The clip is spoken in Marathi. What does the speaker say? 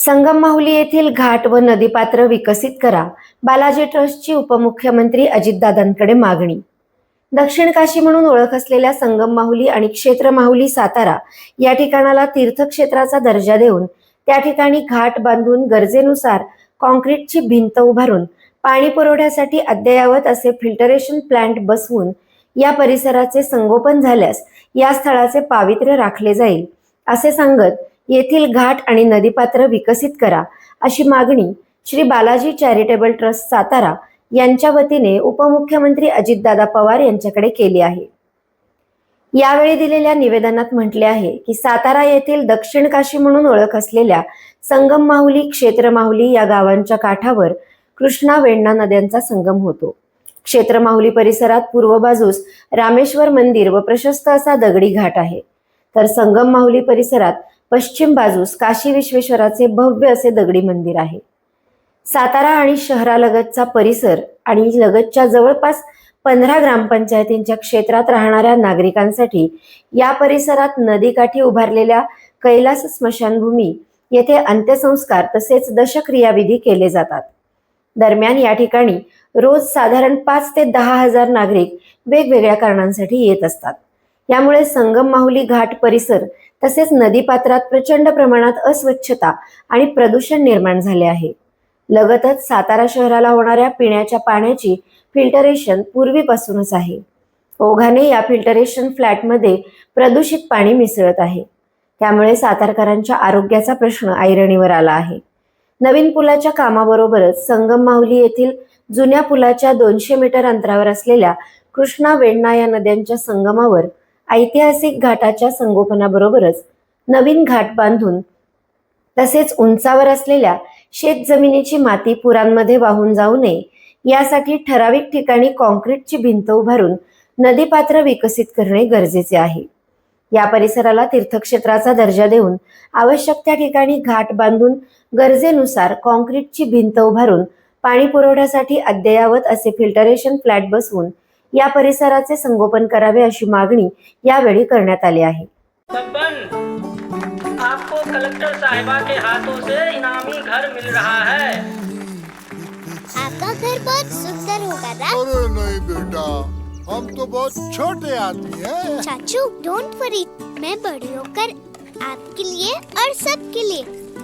संगम माहुली येथील घाट व नदीपात्र विकसित करा. बालाजी ट्रस्टची उपमुख्यमंत्री अजितदादांकडे मागणी. दक्षिण काशी म्हणून ओळख असलेल्या संगम माहुली आणि क्षेत्र माहुली सातारा या ठिकाणाला तीर्थक्षेत्राचा दर्जा देऊन त्या ठिकाणी घाट बांधून गरजेनुसार कॉन्क्रीटची भिंत उभारून पाणी पुरवठ्यासाठी अद्ययावत असे फिल्टरेशन प्लांट बसवून या परिसराचे संगोपन झाल्यास या स्थळाचे पावित्र्य राखले जाईल असे सांगत येथील घाट आणि नदीपात्र विकसित करा अशी मागणी श्री बालाजी चॅरिटेबल ट्रस्ट सातारा यांच्या वतीने उपमुख्यमंत्री अजितदादा पवार यांच्याकडे केली आहे. यावेळी दिलेल्या निवेदनात म्हटले आहे की सातारा येथील दक्षिण काशी म्हणून ओळख असलेल्या संगम माहुली क्षेत्र माहुली या गावांच्या काठावर कृष्णा वेण्णा नद्यांचा संगम होतो. क्षेत्र माहुली परिसरात पूर्व बाजूस रामेश्वर मंदिर व प्रशस्त असा दगडी घाट आहे. तर संगम माहुली परिसरात पश्चिम बाजूस काशी विश्वेश्वराचे भव्य असे दगडी मंदिर आहे. सातारा आणि शहरालगतचा परिसर आणि लगतच्या जवळपास पंधरा ग्रामपंचायतींच्या क्षेत्रात राहणाऱ्या नागरिकांसाठी या परिसरात नदीकाठी उभारलेल्या कैलास स्मशानभूमी येथे अंत्यसंस्कार तसेच दशक्रियाविधी केले जातात. दरम्यान या ठिकाणी रोज साधारण पाच ते दहा हजार नागरिक वेगवेगळ्या कारणांसाठी येत असतात. यामुळे संगम माहुली घाट परिसर तसेच नदीपात्रात प्रचंड प्रमाणात अस्वच्छता आणि प्रदूषण निर्माण झाले आहे. लगतच सातारा शहराला होणाऱ्या पिण्याच्या पाण्याची फिल्टरेशन पूर्वीपासूनच आहे. ओघाने या फिल्टरेशन फ्लॅटमध्ये प्रदूषित पाणी मिसळत आहे. त्यामुळे सातारकरांच्या आरोग्याचा प्रश्न ऐरणीवर आला आहे. नवीन पुलाच्या कामाबरोबरच संगम माहुली येथील जुन्या पुलाच्या दोनशे मीटर अंतरावर असलेल्या कृष्णा वेण्णा या नद्यांच्या संगमावर ऐतिहासिक घाटाच्या संगोपनाबरोबरच नवीन घाट बांधून तसेच उंचावर असलेल्या शेतजमिनीची माती पुरांमध्ये वाहून जाऊ नये यासाठी ठराविक ठिकाणी कॉन्क्रीटची भिंत उभारून नदीपात्र विकसित करणे गरजेचे आहे. या परिसराला तीर्थक्षेत्राचा दर्जा देऊन आवश्यक त्या ठिकाणी घाट बांधून गरजेनुसार कॉन्क्रीटची भिंत उभारून पाणी पुरवठ्यासाठी अद्ययावत असे फिल्टरेशन फ्लॅट बसवून या परिसराचे संगोपन करावे अशी मागणी यावेळी करण्यात आली आहे. बब्बन आपको कलेक्टर साहिबा के हाथों से इनामी घर मिल रहा है। आपका घर बहुत सुंदर होगा ना अरे नहीं बेटा हम तो बहुत छोटे आदमी हैं। चाचू डोंट वरी मैं बड़ी होकर आपके लिए और सबके लिए